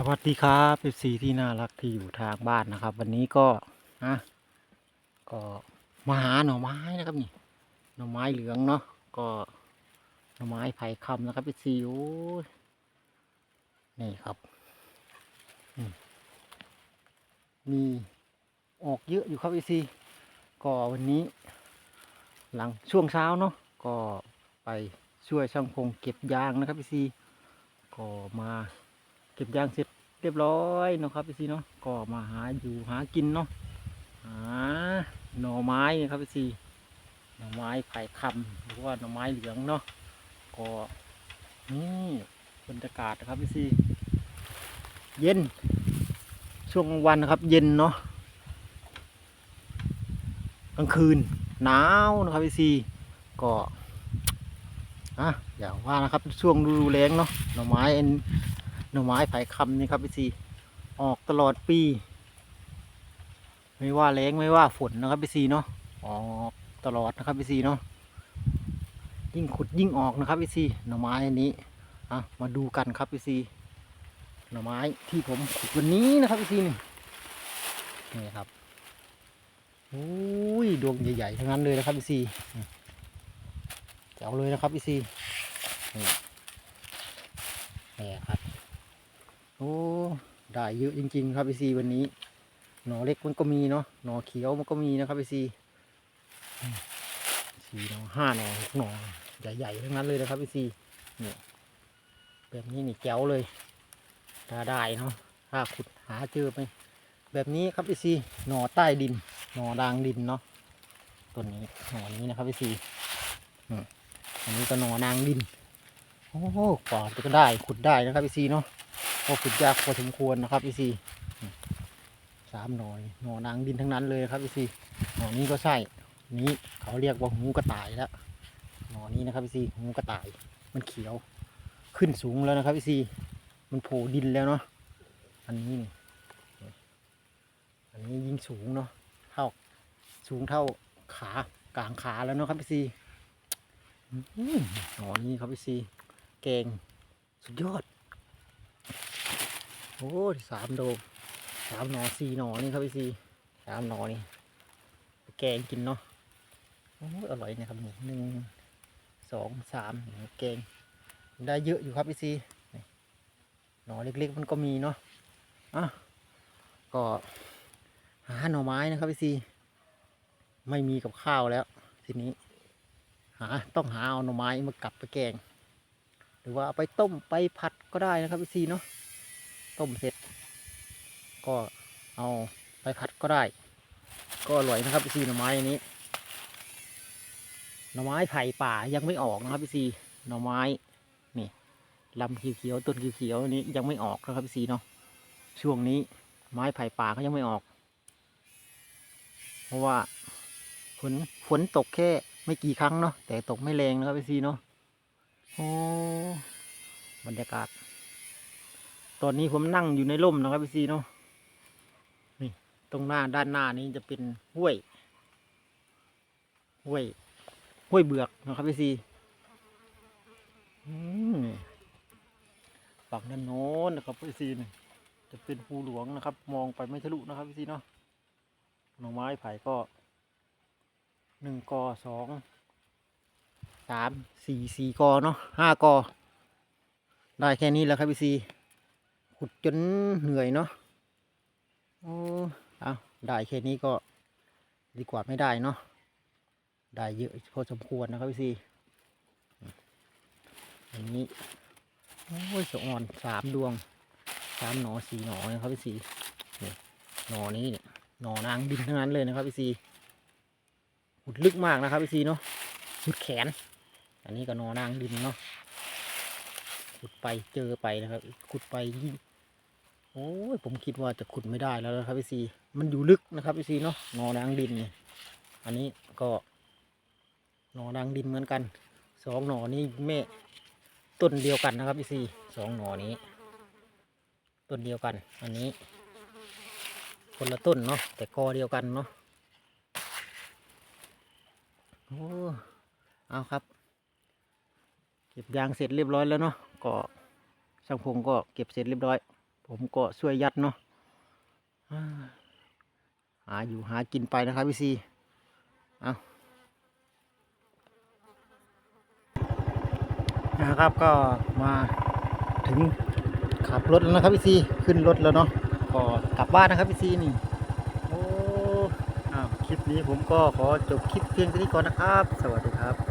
สวัสดีครับเป็นสีที่น่ารักที่อยู่ทางบ้านนะครับ วันนี้ก็นะก็มาหาหน่อไม้นะครับนี่หน่อไม้เหลืองเนาะก็หน่อไม้ไผ่คำนะครับเป็นสีโอ้ยนี่ครับมีออกเยอะอยู่ครับไอซีก็วันนี้ หลังช่วงเช้าเนาะก็ไปช่วยช่างพงเก็บยางนะครับไอซีก็มา เก็บยางเสร็จเรียบร้อยเนาะครับพี่ซีเนาะก็มาหาอยู่หากินเนาะหาหน่อไม้นะครับพี่ซีหน่อไม้ไผ่คำหรือว่าหน่อไม้เหลืองเนาะก็นี่บรรยากาศนะครับพี่ซีเย็น ช่วงกลางวันนะครับ เย็นเนาะกลางคืนหนาวนะครับพี่ซีก็อะอย่าว่านะครับช่วงดูแล้งเนาะหน่อไม้อัน หน่อไม้ไผ่คำนี่ครับพี่ซีออกตลอดปี ไม่ว่าแรงไม่ว่าฝนนะครับพี่ซีเนาะออกตลอดนะครับพี่ซีเนาะยิ่งขุดยิ่งออกนะครับพี่ซีหน่อไม้อันนี้อะมาดูกันครับพี่ซีหน่อไม้ที่ผมขุดวันนี้นะครับพี่ซีนี่นี่ครับอุ้ยดวงใหญ่ๆทั้งนั้นเลยนะครับพี่ซีแจ๋วเลยนะครับพี่ซีนี่นี่ครับ โอ้ได้เยอะจริง ๆ ครับพี่ซีวันนี้ หนอเล็กมันก็มีเนาะหนอเขียวมันก็มีนะครับพี่ซีอืมสี่หนอห้าหนอหกหนอใหญ่ๆทั้งนั้นเลยนะครับพี่ซีเนี่ยแบบนี้นี่แจ๋วเลยถ้าได้เนาะถ้าขุดหาเจอไปแบบนี้ครับพี่ซีหนอใต้ดิน หนอดางดินเนาะต้นนี้หนอนี้นะครับพี่ซีอืมอันนี้ก็หนอนางดินโอ้โหกว่าจะก็ได้ขุดได้นะครับพี่ซีเนาะ ก็ขุดยากพอสมควรนะครับพี่ซีสามหน่อยหน่อนางดินทั้งนั้นเลยครับพี่ซีหน่อนี้ก็ใช่นี้เขาเรียกว่าหูกระต่ายแล้วหน่อนี้นะครับพี่ซีหูกระต่ายมันเขียวขึ้นสูงแล้วนะครับพี่ซีมันโผล่ดินแล้วเนาะอันนี้นี่อันนี้ยิ่งสูงเนาะเท่าสูงเท่าขากลางขาแล้วเนาะครับพี่ซีหน่อนี้ครับพี่ซีแกงสุดยอด โอ้ยสามโดมสามหนอสี่หนอนี่ครับพี่ซีสามหนอนี่แกงกินเนาะโอ้อร่อยนะครับหนึ่งสองสามแกงได้เยอะอยู่ครับพี่ซีนี่หนอเล็กๆมันก็มีเนาะอะก็หาหน่อไม้นะครับพี่ซีไม่มีกับข้าวแล้ว ทีนี้ หาต้องหาเอาหน่อไม้มากลับไปแกง หรือว่าไปต้มไปผัดก็ได้นะครับพี่ซีเนาะ ต้มเสร็จ ก็เอาไปผัดก็ได้ ก็อร่อยนะครับพี่ซีหน่อไม้อันนี้หน่อไม้ไผ่ป่ายังไม่ออกนะครับพี่ซีหน่อไม้นี่ลำเขียวๆต้นเขียวๆอันนี้ยังไม่ออกนะครับพี่ซีเนาะช่วงนี้ไม้ไผ่ป่าก็ยังไม่ออก เพราะว่าฝนฝนตกแค่ไม่กี่ครั้งเนาะแต่ตกไม่แรงนะครับพี่ซีเนาะโอ้บรรยากาศ ตอนนี้ผมนั่งอยู่ในร่มนะครับพี่ซีเนาะนี่ตรงหน้าด้านหน้านี้จะเป็นห้วย ห้วย ห้วยเบือกนะครับพี่ซีอืมฝั่งด้านโน้นนะครับพี่ซีนี่จะเป็นภูหลวงนะครับ มองไปไม่ทะลุนะครับพี่ซีเนาะหน่อไม้ไผ่ก็หนึ่งกอสองสามสี่สี่กอเนาะห้ากอได้แค่นี้แล้วครับพี่ซี ขุดจนเหนื่อยเนาะโอ้เอาได้แค่นี้ก็ดีกว่าไม่ได้เนาะได้เยอะพอสมควรนะครับพี่ซีอันนี้โอ้ยสะอ่อนสามดวงสามหนอสี่หนอนะครับพี่ซีนี่หนอนี้เนี่ยหนอนางดินทั้งนั้นเลยนะครับพี่ซีขุดลึกมากนะครับพี่ซีเนาะสุดแขน อันนี้ก็นอนางดินเนาะขุดไปเจอไปนะครับขุดไปยิ่งโอ้ยผมคิดว่าจะขุดไม่ได้แล้วนะครับพี่ซีมันอยู่ลึกนะครับพี่ซีเนาะนอนางดินเนี่ยอันนี้ก็นอนางดินเหมือนกันสองหนอนี้แม่ต้นเดียวกันนะครับพี่ซีสองหนอนี้ ต้นเดียวกัน อันนี้ คนละต้นเนาะแต่กอเดียวกันเนาะโอ้เอาครับ เก็บยางเสร็จเรียบร้อยแล้วเนาะก็ช่างพงก็เก็บเสร็จเรียบร้อย ผมก็ช่วยยัดเนาะหาอยู่หากินไปนะครับพี่ซีเอานะครับก็มาถึงขับรถแล้วนะครับพี่ซีขึ้นรถแล้วเนาะก็กลับบ้านนะครับพี่ซีนี่โอ้อ้าวคลิปนี้ผมก็ขอจบคลิปเพียงเท่านี้ก่อนนะครับ สวัสดีครับ